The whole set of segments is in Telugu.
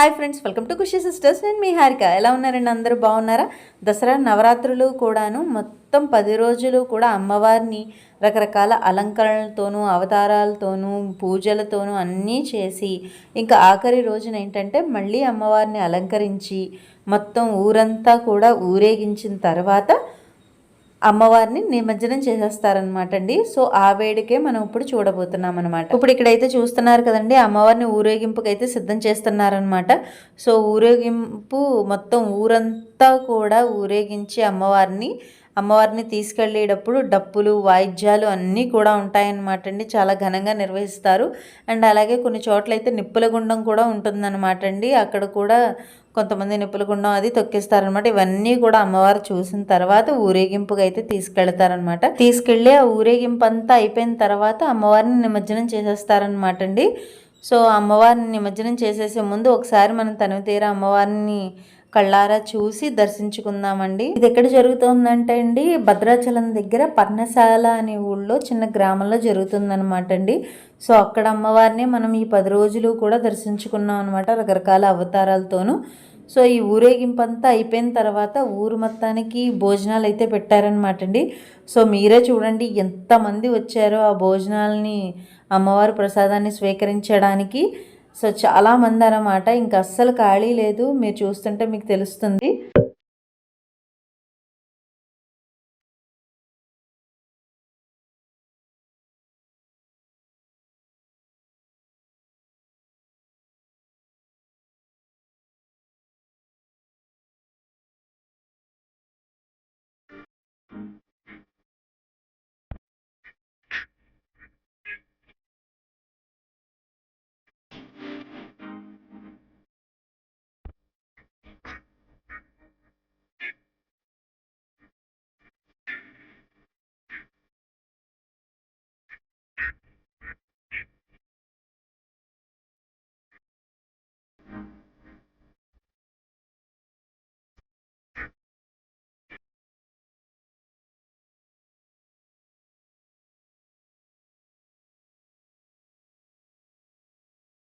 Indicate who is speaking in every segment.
Speaker 1: Hi friends welcome to Khushi sisters. నేను మీ హారిక. ఎలా ఉన్నారండి? అందరూ బాగున్నారా? దసరా నవరాత్రులు కూడాను మొత్తం పది రోజులు కూడా అమ్మవారిని రకరకాల అలంకరణలతోనూ అవతారాలతోనూ పూజలతోనూ అన్నీ చేసి ఇంకా ఆఖరి రోజున ఏంటంటే మళ్ళీ అమ్మవారిని అలంకరించి మొత్తం ఊరంతా కూడా ఊరేగించిన తర్వాత అమ్మవారిని నిమజ్జనం చేసేస్తారనమాట అండి సో ఆ వేడికే మనం ఇప్పుడు చూడబోతున్నాం అనమాట ఇప్పుడు ఇక్కడైతే చూస్తున్నారు కదండి అమ్మవారిని ఊరేగింపుకైతే సిద్ధం చేస్తున్నారనమాట సో ఊరేగింపు మొత్తం ఊరంతా కూడా ఊరేగించి అమ్మవారిని అమ్మవారిని తీసుకెళ్ళేటప్పుడు డప్పులు వాయిద్యాలు అన్నీ కూడా ఉంటాయన్నమాట అండి చాలా ఘనంగా నిర్వహిస్తారు. అండ్ అలాగే కొన్ని చోట్ల అయితే నిప్పుల గుండం కూడా ఉంటుందన్నమాట అండి అక్కడ కూడా కొంతమంది నిప్పుల గుండం అది తొక్కిస్తారనమాట. ఇవన్నీ కూడా అమ్మవారు చూసిన తర్వాత ఊరేగింపుగా అయితే తీసుకెళ్తారనమాట. తీసుకెళ్ళి ఆ ఊరేగింపు అంతా అయిపోయిన తర్వాత అమ్మవారిని నిమజ్జనం చేసేస్తారనమాట అండి సో అమ్మవారిని నిమజ్జనం చేసేసే ముందు ఒకసారి మనం తనివి తీర అమ్మవారిని కళ్ళారా చూసి దర్శించుకుందామండి. ఇది ఎక్కడ జరుగుతుందంటే అండి భద్రాచలం దగ్గర పర్ణశాల అనే ఊళ్ళో చిన్న గ్రామంలో జరుగుతుందనమాట అండి సో అక్కడ అమ్మవారిని మనం ఈ పది రోజులు కూడా దర్శించుకున్నాం అనమాట రకరకాల అవతారాలతోనూ. సో ఈ ఊరేగింపు అంతా అయిపోయిన తర్వాత ఊరు మొత్తానికి భోజనాలు అయితే పెట్టారనమాట అండి సో మీరే చూడండి ఎంతమంది వచ్చారో ఆ భోజనాలని అమ్మవారి ప్రసాదాన్ని స్వీకరించడానికి. సో చాలామంది అన్నమాట ఇంకా అస్సలు ఖాళీ లేదు. మీరు చూస్తుంటే మీకు తెలుస్తుంది.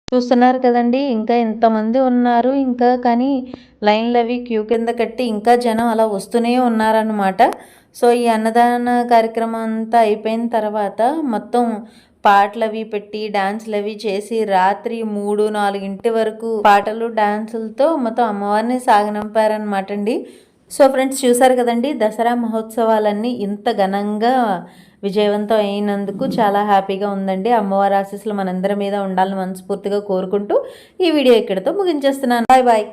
Speaker 1: చూస్తున్నారు కదండి. ఇంకా ఎంతమంది ఉన్నారు. ఇంకా కానీ లైన్లు అవి క్యూ కింద కట్టి ఇంకా జనం అలా వస్తూనే ఉన్నారనమాట సో ఈ అన్నదాన కార్యక్రమం అంతా అయిపోయిన తర్వాత మొత్తం పాటలు అవి పెట్టి డాన్సులు అవి చేసి రాత్రి మూడు నాలుగింటి వరకు పాటలు డాన్సులతో మొత్తం అమ్మవారిని సాగనంపారనమాట అండి. సో ఫ్రెండ్స్ చూసారు కదండి దసరా మహోత్సవాలన్నీ ఇంత ఘనంగా విజయవంతం అయినందుకు చాలా హ్యాపీగా ఉందండి. అమ్మవారి ఆశీస్సులు మనందరి మీద ఉండాలని మనస్ఫూర్తిగా కోరుకుంటూ ఈ వీడియో ఇక్కడితో ముగించేస్తున్నాను. Bye bye.